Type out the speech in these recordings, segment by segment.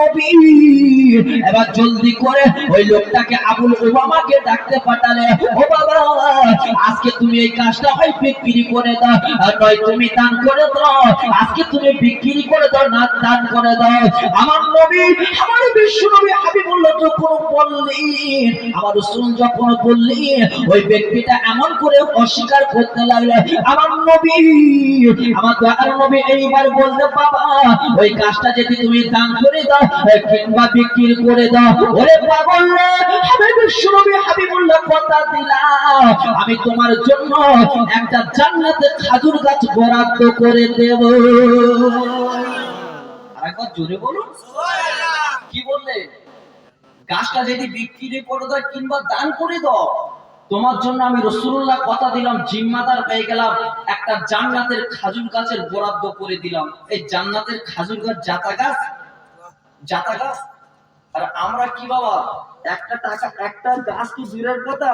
নবী এবার জলদি করে ওই লোকটাকে আবুল ওবামাকে ডাকতে পাঠালে, ও বাবা, আজকে তুমি এই কাজটা হয় বিক্রি করে দাও, আর নয় তুমি দান করে দাও, আজকে তুমি বিক্রি করে দাও, না দান করে দাও। আমার নবী, আমার বিশ্ব বিশ্বনবী হাবিবুল্লাহ যখন বললেন, আমার রাসূল যখন বললেন ওই ব্যক্তিটা এমন করে অস্বীকার করতে লাগল আমার নবী আমার দয়ার নবী এইবার বলতে বাবা ওই কাজটা যদি তুমি দান করে দাও কিংবা বিক্রি করে দাও। ওরে পাগল আমি বিশ্বনবী হাবিবুল্লাহ কথা দিলাম আমি তোমার জন্য একটা জান্নাতে খাজুর গাছ বরাদ্দ করে দেব। আরেকবার জোরে বলুন। কি বললে? গাছটা যদি বিক্রি করে দাও কিংবা দান করে দাও, তোমার জন্য আমি রসুল্লাহ কথা দিলাম, জিম্মাদার পেয়ে গেলাম, একটা জান্নাতের খাজুর গাছের বরাদ্দ করে দিলাম। এই জান্নাতের খাজুর গাছ জাতা গাছ? জাতা গাছ? আর আমরা কি বাবা, একটা টাকা, একটা গাছ কি দূরের কথা?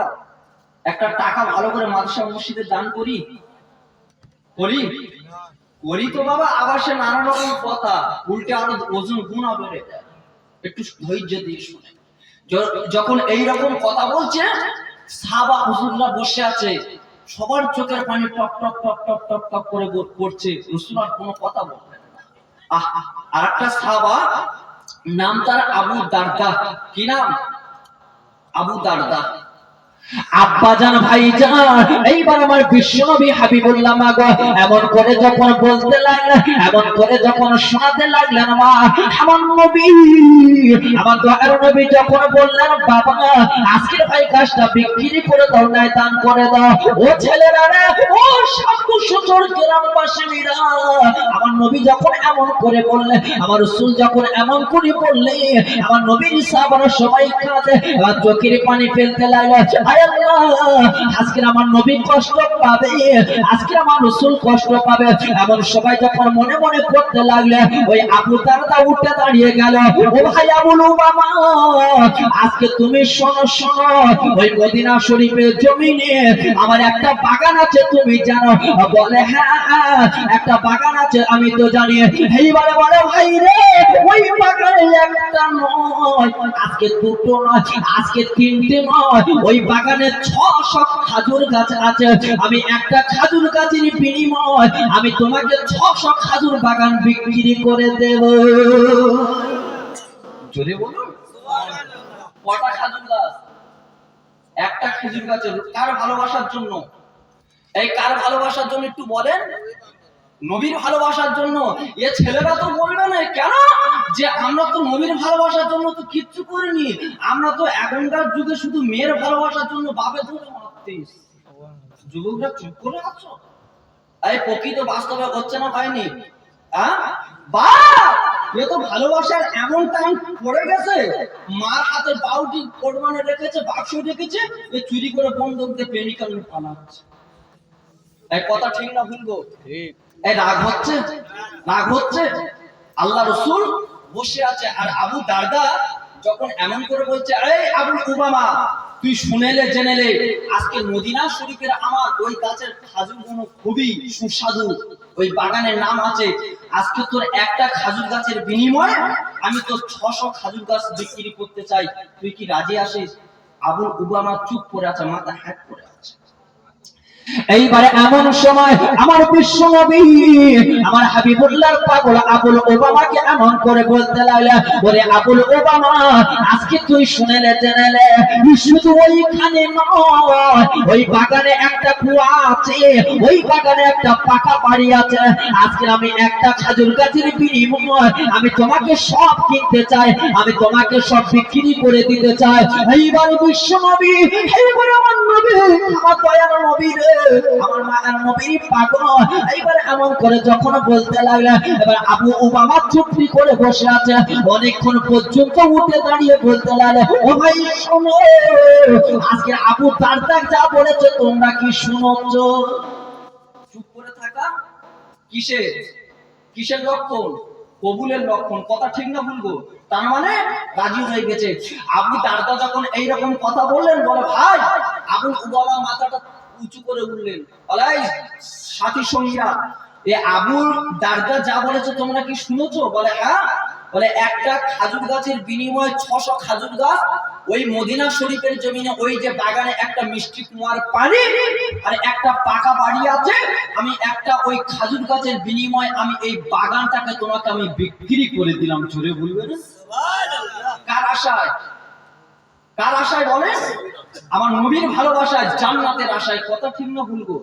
একটা টাকা ভালো করে মাদ্রাসা মসজিদে দান করি? করি? করি তো বাবা, আবার সে নানা রকম কথা, উল্টে আরও ওজন গুণা বেড়ে যায় একটু ধৈর্য দিয়ে শুনে। যখন এই রকম কথা বলছে সাবা হুজুররা বসে আছে। সবার চোখের পানি টপ টপ টপ টপ টপ টপ করে পড়ছে। রসুলার কোনো কথা বললেন না। আহ আর একটা সাবা নাম তার আবু দারদা। কি নাম? আবু দারদা। আব্বাজান ভাইজান, এইবার আমার বিশ্বনবী হাবিবুল্লাহ মা গো, এমন করে যখন বলতে লাগলেন, এমন করে যখন শোনাতে লাগলেন মা, আমার নবী, আমার দয়ার নবী যখন বললেন, বাবা, আজকের ভাই কাজটা বিক্রি করে দাও নাই দান করে দাও। ও ছেলেরা রে, ও সাধু সুচর গ্রামবাসীরা আমার নবী যখন এমন করে বললেন আমার রাসূল যখন এমন করে বললে, আমার নবীর সবাই কাঁদে চোখের পানি ফেলতে লাগল। আজকে আমার নবী কষ্ট পাবে, আজকে আমার রাসূল কষ্ট পাবে। এমন সবাই যখন মনে মনে করতে লাগলে, ওই আবু দারদা উঠে দাঁড়িয়ে গেল, ও ভাই আবুল উমামা, আজকে তুমি শোনো শোনো, ওই মদিনা শরীফের জমিনে আমার একটা বাগান আছে, তুমি জানো? বলে হ্যাঁ হ্যাঁ একটা বাগান আছে, আমি তো জানি। এইবারে বলে, ভাই রে, ওই বাগানে একটা নয়। আজকে দুটো নয়, আজকে তিনটে নয়। ওই বাগানে ছশো খাজুর গাছ আছে। আমি একটা খাজুর গাছের বিনিময়। আমি তোমাকে ছশো খাজুর বাগান বিক্রি করে দেব। জোরে বলুন কটা খাজুর গাছ? একটা খেজুর গাছের। কার ভালোবাসার জন্য? এই কার ভালোবাসার জন্য একটু বলেন। নবীর ভালোবাসার জন্য। এ ছেলেরা তো বলবে না, কেন? যে আমরা তো নবীর ভালোবাসার জন্য তো কিচ্ছু করিনি। আমরা তো এখনকার যুগে শুধু মেয়ের ভালোবাসার জন্য বাপে ধরে মারতিস যুবকরা চুপ করে আছো? এই প্রকৃত বাস্তবে হচ্ছে না হয়নি হ্যাঁ বা এ তো ভালোবাসার এমন টাইম পড়ে গেছে। মার হাতে বাউটি কোরবানে রেখেছে, বাক্স রেখেছে এ চুরি করে বন্ধক দিয়ে প্রেমিকার পালাচ্ছে। এই কথা ঠিক না ভুলবো এই রাগ হচ্ছে? রাগ হচ্ছে? আল্লাহ রসুল বসে আছে আর আবু দারদা যখন এমন করে বলছে এই উবামা তুই শুনেলে জেনেলে আজকে মদিনা শরীফের আমার ওই গাছের খাজুরগুলো খুবই সুস্বাদু ওই বাগানের নাম আছে আজকে তোর একটা খাজুর গাছের বিনিময়ে আমি তোর ছশো খাজুর গাছ বিক্রি করতে চাই তুই কি রাজি আসিস আবুল উবামা চুপ করে আছে মাথা হ্যাক করে এইবারে এমন সময় আমার বিশ্ব নবী আমার হাবিবুল্লাহর পাগল আবুল ওবামাকে এমন করে বলতে লাগলে, ওরে আবুল ওবামা, আজকে তুই শুনেলে জেনেলে শুধু ওইখানে ওই বাগানে একটা কুয়া আছে, ওই বাগানে একটা পাকা বাড়ি আছে, আজকে আমি একটা খাজুর গাছের বিনিময়, আমি তোমাকে সব কিনতে চাই, আমি তোমাকে সব বিক্রি করে দিতে চাই। এইবার বিশ্ব নবী এইবার আমার নবী, আমার দয়ার নবী রে আমার মায়ের নবীর পাগল। এইবার এমন করে যখন বলতে লাগলে, এবার আবু ওবামা চুপটি করে বসে আছে। অনেকক্ষণ পর্যন্ত উঠে দাঁড়িয়ে বলতে লাগলে, ও ভাই, শোনো। আজকে আবু তারতাক যা বলেছে, তোমরা কি শুনোচ্ছ চুপ করে থাকা কিসের? কিসের লক্ষণ? কবুলের লক্ষণ, কথা ঠিক না বলব তার মানে রাজি হয়ে গেছে। আবু দারদা যখন এইরকম কথা বললেন, বলে, ভাই আবুল উবামা মাথাটা উঁচু করে উঠলেন। বলে "এই সাথী সঙ্গীরা এ আবুল দারদা যা বলেছে তোমরা কি শুনেছো? বলে হ্যাঁ। বলে একটা খাজুর গাছের বিনিময়ে ছশো খাজুর গাছ ওই মদিনা শরীফের জমিনে ওই যে বাগানে একটা মিষ্টি কুমার পানি আর একটা পাকা বাড়ি আছে আমি একটা ওই খাজুর গাছের বিনিময়ে আমি এই বাগানটাকে তোমাকে আমি বিক্রি করে দিলাম। জোরে বলবে না? কার আশায়? কার আশায় বলে আমার নবীর ভালোবাসায় জান্নাতের আশায় কথা ঠিক না ভুলবো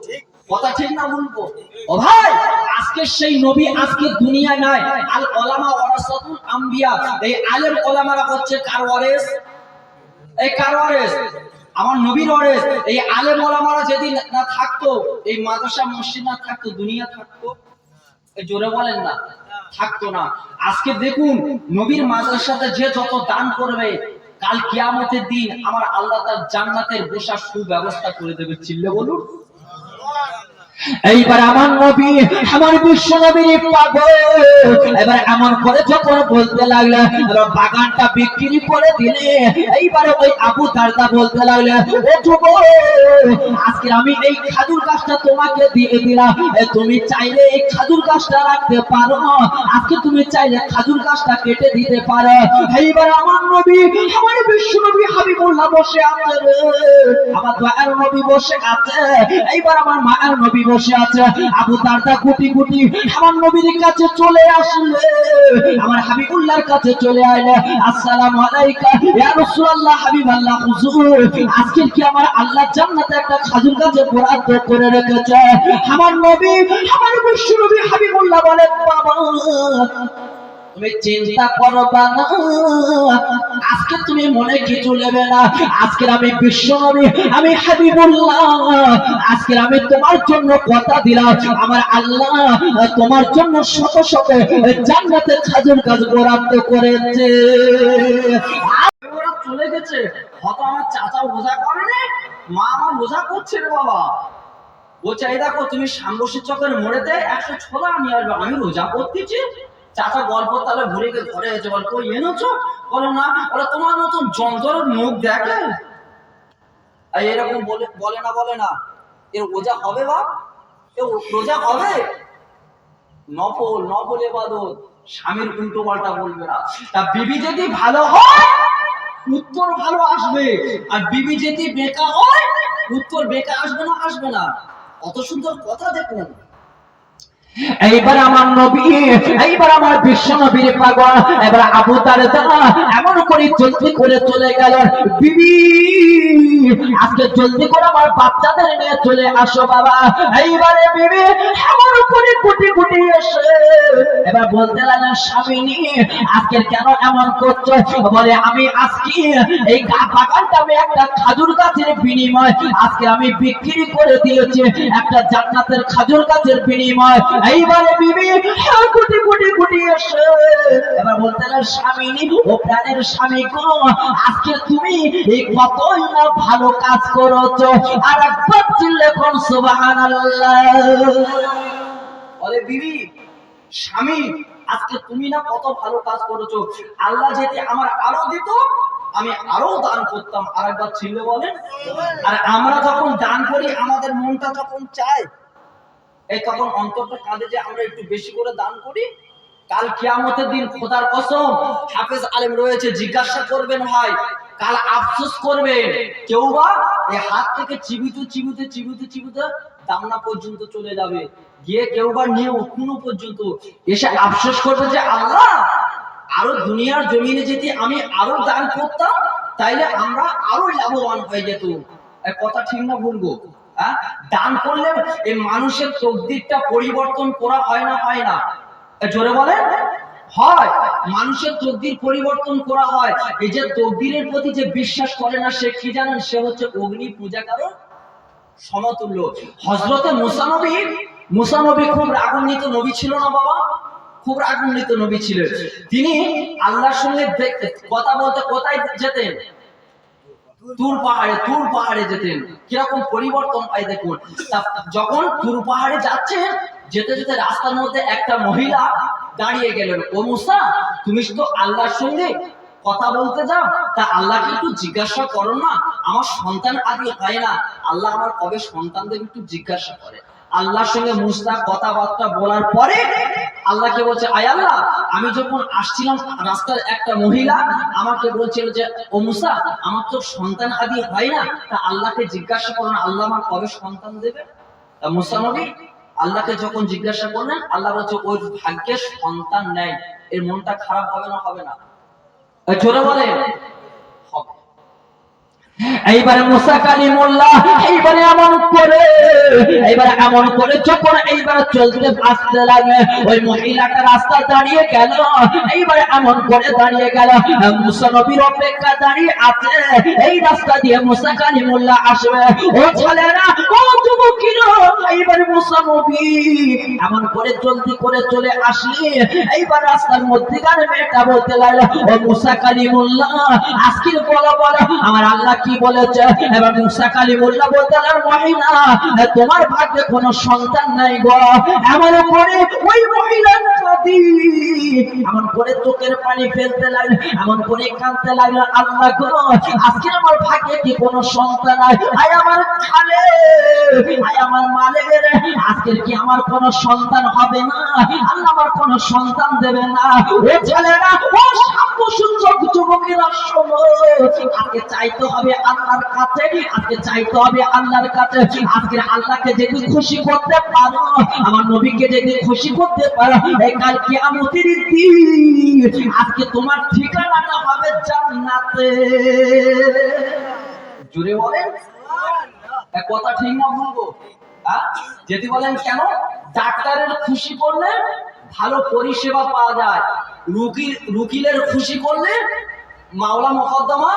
কথা ঠিক না ভুলবো ও ভাই আজকে সেই নবী আজকে দুনিয়ায় নাই। আল ওলামা ওয়ারাসাতুল আম্বিয়া। এই আলেম ওলামারা হচ্ছে কার ওয়ারেস? এই কার ওয়ারেস? আমার নবীর ওয়ারেস। এই আলেম ওলামারা যদি না থাকতো এই মাদ্রাসা মসজিদ না থাকতো দুনিয়া থাকতো? এই জোরে বলেন না। থাকতো না। আজকে দেখুন নবীর মাদ্রাসাতে যে যত দান করবে কাল কিয়ামতের দিন আমার আল্লাহ তার জান্নাতের বসার সুব্যবস্থা করে দেবে চিল্লে বলুন। এইবার আমার নবী, আমার বিশ্ব নবীর এবার এমন করে যখন বলতে লাগল বাগানটা বিক্রি করে দিলে, এইবারে ওই আবু দারদা বলতে লাগল ও যুবক, আজকে আমি এই খাজুর গাছটা তোমাকে দিয়ে দিলাম। তুমি চাইলে এই খাজুর গাছটা রাখতে পারো। আজকে তুমি চাইলে খাজুর গাছটা কেটে দিতে পারো। এইবার আমার নবী, আমার বিশ্ব নবী হাবিবুল্লাহ বসে আছে আমার দয়ার নবী বসে আছে। এইবার আমার মায়ের নবী বসে আছে। আবু দারদা কোটি কোটি আমার নবীর কাছে চলে আসলে। আমার হাবিবুল্লাহর কাছে চলে আইলে, আসসালামু আলাইকা, ইয়া রাসূলুল্লাহ, হাবিবাল্লাহ, হুজুর আজকে কি আমার আল্লাহ জান্নাতে একটা খাজুর গাছে বরাদ্দ করে রেখেছে? আমার নবী, আমার বিশ্ব নবী হাবিবুল্লাহ বলে বাবা তুমি চিন্তা করবা না। আজকে তুমি মনে কিছু নেবে না। আজকের আমি বিশ্ব আমি হাবিবুল্লাহ। আজকের আমি তোমার জন্য কথা দিলাম। আমার আল্লাহ তোমার জন্য শত শত জান্নাতে খাজুর গাছ বরাদ্দ করেছে। চলে গেছে। আমার চাচা ওজা করেনি মা আমার ওজা করছে রে বাবা। বলছে, এই দেখো, তুমি সাম্বসী চকের মোড়েতে একশো ছোলা নিয়ে আসবে। আমি রোজা করতেছি চাচা গল্প তাহলে ঘুরে গিয়ে ঘরে গেছে বল কই এনেছো? বলো না, বলে তোমার মতন যন্ত্রের মুখ দেখে? এরকম বলে বলে না বলে না। এর ওজা হবে বা এ রোজা হবে? নফল নফল এবাদত স্বামীর উল্টো পাল্টা বলবে না। তা বিবি যদি ভালো হয়, উত্তর ভালো আসবে। আর বিবি যদি বেকার হয়, উত্তর বেকার আসবে না আসবে না। অত সুন্দর কথা দেখুন। এইবার আমার নবী, এইবার আমার বিশ্ব নবীর পাগল, এবার আবু তার এমন করে চলতে করে চলে গেল। বিবি! জলদি করে আমার বাচ্চাদের নিয়ে চলে আসো বাবা। এইবারে বিবি এমন করে কুটি কুটি এসে এবার বলতে লাগলেন স্বামী আজকে কেন এমন করছ? বলে আমি আজকে এই বাগানটা আমি একটা খাজুর গাছের বিনিময় আজকে আমি বিক্রি করে দিয়েছি একটা জান্নাতের খাজুর গাছের বিনিময়। এইবারে বিবি হ্যাঁ, কোটি কোটি কোটি এসে এবার বলতে লাগলেন, স্বামী ও প্রাণের স্বামী গো আজকে তুমি এই কতই না ভালো কাজ আর একবার চিল্লে কোন সুবহানাল্লাহ? বলে, বিবি, স্বামী, আজকে তুমি না কত ভালো কাজ করেছ। আল্লাহ যদি আমার আরও দিত, আমি আরও দান করতাম। আর একবার ছিল আর আমরা যখন দান করি, আমাদের মনটা যখন চায়, এই তখন অন্তরটা কাঁদে যে আমরা একটু বেশি করে দান করি। কাল কিয়ামতের দিন খোদার কসম, হাফেজ আলেম রয়েছে, জিজ্ঞাসা করবেন ভাই, কাল আফসোস করবেন, কেউ বা এই হাত থেকে চিবিতে চিবিতে চিবিতে চিবিতে দামনা পর্যন্ত চলে যাবে। গিয়ে কেউ বা নিয়ে উঠুনো পর্যন্ত। এসে আফসোস করবে যে, আল্লাহ, আরও দুনিয়ার জমিনে যদি আমি আরও দান করতাম, তাইলে আমরা আরও লাভবান হয়ে যেত কথা ঠিক না বলব দান করলে এই মানুষের তকদিরটা পরিবর্তন করা হয় না হয় না। জোরে বলেন? হয়। মানুষের তকদির পরিবর্তন করা হয়। এই যে তকদিরের প্রতি যে বিশ্বাস করে না সে কি জানেন? সে হচ্ছে অগ্নি পূজা কারণ সমতুল্য। হজরতে মুসানবী মুসানবী খুব রাগান্বিত নবী ছিল না বাবা? খুব রাগান্বিত নবী ছিলেন। তিনি আল্লাহর সঙ্গে কথা বলতে কোথায় যেতেন? তুর পাহাড়ে তুর পাহাড়ে যেতেন। কীরকম পরিবর্তন পাই দেখুন। যখন তুর পাহাড়ে যাচ্ছেন, যেতে যেতে রাস্তার মধ্যে একটা মহিলা দাঁড়িয়ে গেলেন। ও মুসা তুমি তো আল্লাহর সঙ্গে কথা বলতে যাও, তা আল্লাহকে একটু জিজ্ঞাসা করো না। আমার সন্তান আদি হয় না। আল্লাহ আমার কবে সন্তান দেবে একটু জিজ্ঞাসা করে। আল্লাহর সঙ্গে মুস্তা কথাবার্তা বলার পরে আল্লাহকে বলছে, আয় আল্লাহ, আমি যখন আসছিলাম রাস্তার একটা মহিলা, আমাকে বলছিল যে, ও মুসা, আমার তো সন্তান আদি হয় না। তা আল্লাহকে জিজ্ঞাসা করো আল্লাহ আমার কবে সন্তান দেবে? মুসা নবী আল্লাহকে যখন জিজ্ঞাসা করলেন, আল্লাহ বলছে ওই ভাগ্যের সন্তান নেই। এর মনটা খারাপ হবে না হবে না। ছোট বলে এইবারে মুসা কালিমুল্লাহ, এইবারে এমন করে। এইবারে এমন করে যখন এইবারে চলতে আসতে লাগে, ওই মহিলাটা রাস্তা দাঁড়িয়ে গেল। এইবারে এমন করে দাঁড়িয়ে গেল। মুসা নবীর অপেক্ষা দাঁড়িয়ে আছে। এই রাস্তা দিয়ে মুসা কালিমুল্লাহ আসবে। ও ছেলেরা, ও যুবকিরা, এইবারে মুসা নবী এমন করে জলদি করে চলে আসলি। এইবার রাস্তার মধ্যে মধ্যেকার মেয়েটা বলতে লাগল, ও মুসা কালিমুল্লাহ, আজকের বলো বলো, আমার আল্লাহ কি বলেছে? এবার মুসা কালিমুল্লাহ বলতে আর মহিলা তোমার ভাগ্যে কোনো সন্তান নাই গো। এমন করে ওই মহিলার এমন করে চোখের পানি ফেলতে লাগল, এমন করে কাঁদতে লাগল, আল্লাহ আজকে আমার ভাগ্যে কি কোনো সন্তান আয় আমার খালে, আয় আমার মালের আজকের কি আমার কোনো সন্তান হবে না? আল্লাহ আমার কোনো সন্তান দেবে না। ও ছেলেরা, ও আজকে চাইতে হবে আল্লাহর কাছে, আজকে চাইতে হবে আল্লাহর কাছে। আজকে আল্লাহকে যদি খুশি করতে পারো, আমার নবীকে যদি খুশি করতে পারো কাল কিয়ামতের দিন আজকে তোমার ঠিকানাটা হবে জান্নাতে। জুড়ে বলেন। কথা ঠিক না বলব? যদি বলেন কেন? ডাক্তারের খুশি করলে ভালো পরিষেবা পাওয়া যায়। রুগী রুকিলের খুশি করলে মাওলা মোকদ্দমা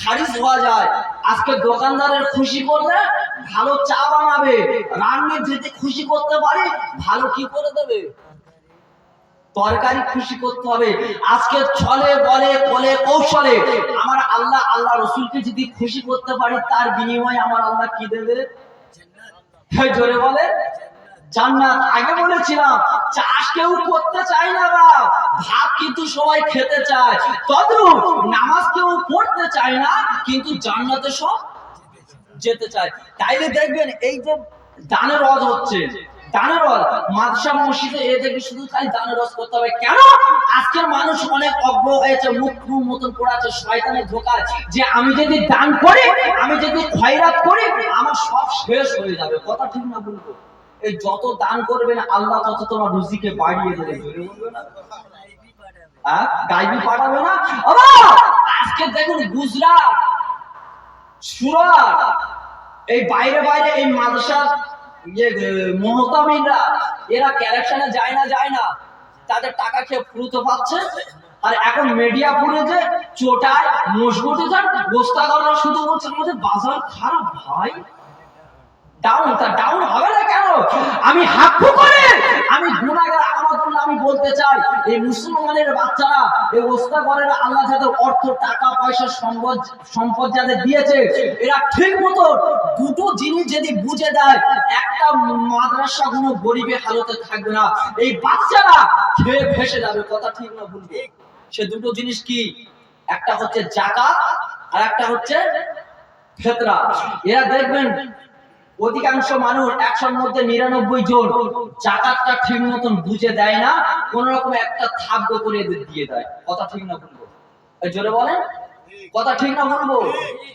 খারিজ হওয়া যায়। আজকে দোকানদারের খুশি করলে ভালো চা বানাবে। রান্নির যদি খুশি করতে পারে, ভালো কি করে দেবে? তরকারি খুশি করতে হবে। আজকে ছলে, বলে, কোলে, কৌশলে আমার আল্লাহ আল্লাহ রসুলকে যদি খুশি করতে পারি, তার বিনিময়ে আমার আল্লাহ কি দেবে জোরে বলে। জান্নাত, আগে বলেছিলাম চাষ কেউ করতে চায় না বা ভাত কিন্তু সবাই খেতে চায়। তদ্রুপ নামাজ কেউ পড়তে চায় না, কিন্তু জান্নাতে সব যেতে চায়। তাইলে দেখবেন এই যে দানের রজ হচ্ছে দানের মাদ্রাসা, মসজিদে এ দেখবে শুধু খালি দানের রজ করতে হবে। কেন? আজকের মানুষ অনেক অজ্ঞ হয়েছে মুখ মতন পড়ে আছে, শয়তানের ধোকায় যে আমি যদি দান করি, আমি যদি খয়রাত করি, আমার সব শেষ হয়ে যাবে। কথা ঠিক না বলব এই যত দান করবেন আল্লাহ তত তোমার রুজিকে বাড়িয়ে দেবে। গাইবি পাঠাবে না? আজকে দেখুন গুজরাট সুরাট এই বাইরে বাইরে এই মাদ্রাসার ইয়ে মহতামিনরা এরা ক্যারেকশনে যায় না যায় না। তাদের টাকা খেয়ে ফুরুতে পাচ্ছে আর এখন মিডিয়া পুরে চোটায় মজবুতে যান গোস্তাগররা শুধু বলছে আমাদের বাজার খারাপ, ভাই। ডাউন তা ডাউন হবে না কেন? আমি হাক্কু করে আমি গুনাহগার আহমদুল্লাহ আমি বলতে চাই, এই মুসলমানের বাচ্চারা, এই ওস্তাগরের আল্লাহ যাদের অর্থ, টাকা, পয়সা, সম্পদ সম্পদ যাদের দিয়েছে, এরা ঠিক মতো দুটো জিনিস যদি বুঝে দেয়, একটা মাদ্রাসা কোনো গরিবের হালতে থাকবে না। এই বাচ্চারা খেয়ে ভেসে যাবে, কথা ঠিক না বলবে সে দুটো জিনিস কি? একটা হচ্ছে জাকাত আর একটা হচ্ছে ফেতরা। এরা দেখবেন অধিকাংশ মানুষ একশোর মধ্যে নিরানব্বই জন জাকাতটা ঠিক মতন বুঝে দেয় না, কোন রকম একটা থাব্য করে দিয়ে দেয়। কথা ঠিক না বলব জোরে বলেন। কথা ঠিক না বলব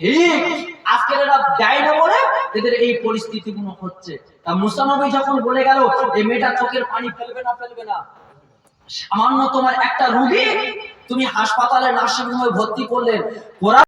ঠিক। আজকের এরা দেয় না বলে এদের এই পরিস্থিতি গুলো হচ্ছে। তা মুসানবী যখন বলে গেল এই মেয়েটা চোখের পানি ফেলবে না ফেলবে না? সামান্য তোমার একটা রুগী, তুমি হাসপাতালে নার্সিং হোমে ভর্তি করলেন ওরা